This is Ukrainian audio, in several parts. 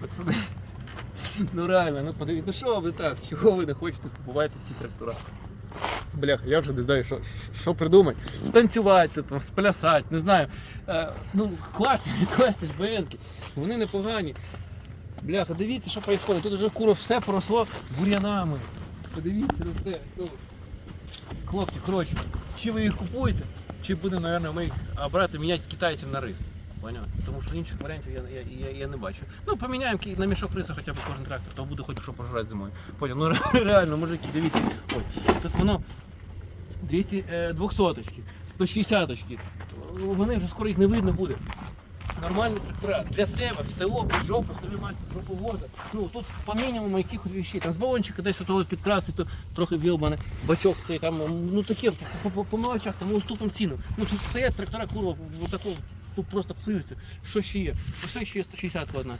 Пацани. Ну реально, ну подивіться, ну що ви так, чого ви не хочете купувати ці трактора? Бляха, я вже не знаю, що, що придумати. Станцювати, там, сплясати, не знаю. Е, ну, класні, класні ж бенки. Вони непогані. Бляха, дивіться, що відбувається. Тут вже куро все поросло бур'янами. Подивіться на це. Ну, хлопці, коротше, чи ви їх купуєте, чи будемо, мабуть, ми їх а, брати, міняти китайців на рис. Поняв? Тому що інших варіантів я, я, я, я не бачу. Ну, поміняємо на мішок риса хоча б кожен трактор, то буде хоч що пожрати зимою. Поняв? Ну реально, мужики, дивіться. Ой, тут воно 200, е, 200 160 Вони вже скоро їх не видно буде. Нормальні трактора для себе в село, під жопу собі мати проповозити. Ну тут по мінімуму якихось вещей. Там з балончика десь того підкрасити, то трохи вілбане, бачок цей там, ну таке по, по, по мелочах, там уступом ціну. Ну тут стоять трактора курва, вот тут просто псуються. Що ще є? Що ще є 160 одна.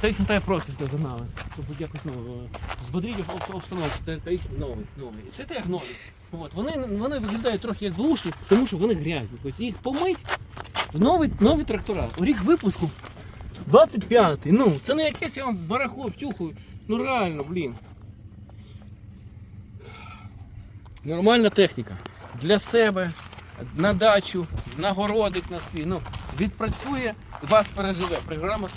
Цей сентай просто здогнали. Щоб якось ну, збодрити обстановку, це якийсь новий, новий. Це теж новий. От. Вони, вони виглядають трохи як бушні, тому що вони грязні. От їх помить в нові, нові трактора. У рік випуску 25-й. Ну, це не якесь я вам барахло втюхую. Ну реально, блін. Нормальна техніка. Для себе, на дачу, нагородить на свій. Ну, відпрацює, вас переживе. Програма.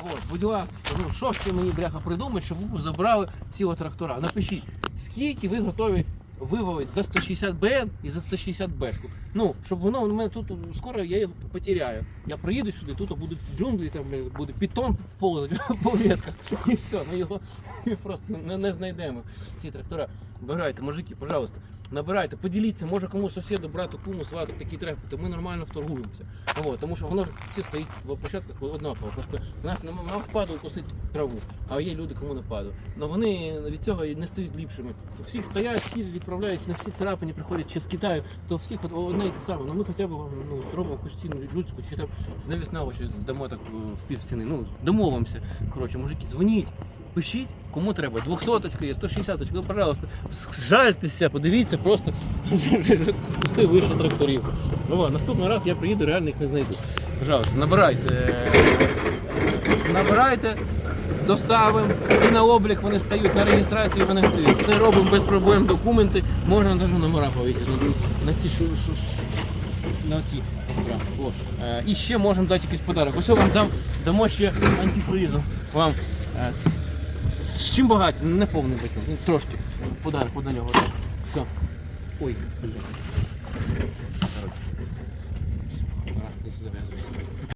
От, будь ласка, ну що ще мені бляха придумати, щоб ви забрали цього трактора? Напишіть, скільки ви готові вивалити за 160 БН і за 160 Бшку. Ну, щоб воно в мене тут скоро я його потеряю. Я приїду сюди, тут будуть джунглі, там бля, буде пітон поле, полетка. І все, ми його просто не, не знайдемо. Ці трактора. Набирайте, мужики, пожалуйста, набирайте, поділіться, може комусь сусіду, брату, куму, свату трактор, то ми нормально вторгуємося. От, тому що воно ж всі стоїть в площадках однаково. Просто нас нам впаду косить траву, а є люди, кому не впаду. Но вони від цього не стають ліпшими. Всі стоять, всі відправляють на всі царапини, приходять чи з Китаю, то всіх от одне і те саме. Ну ми хоча б ну, зробимо якусь людську, чи там з навісного щось дамо так е, в пів ціни. Ну, домовимося. Коротше, мужики, дзвоніть. Пишіть, кому треба. 200 є, 160 ну, пожалуйста, жальтеся, подивіться, просто пусти вище тракторів. Ну, наступний раз я приїду, реально їх не знайду. Пожалуйста, набирайте. Набирайте, доставимо і на облік вони стають, на реєстрацію вони стають. Все робимо без проблем, документи, можна навіть номера повісити на, на ці шу, шу, на ці. О. Е, І ще можемо дати якийсь подарок. Ось вам дам, дамо ще антифризу. Вам. Е, з чим багаті? Не повний бачок, ну, трошки. Подарок на нього. Все. Ой. Коротше.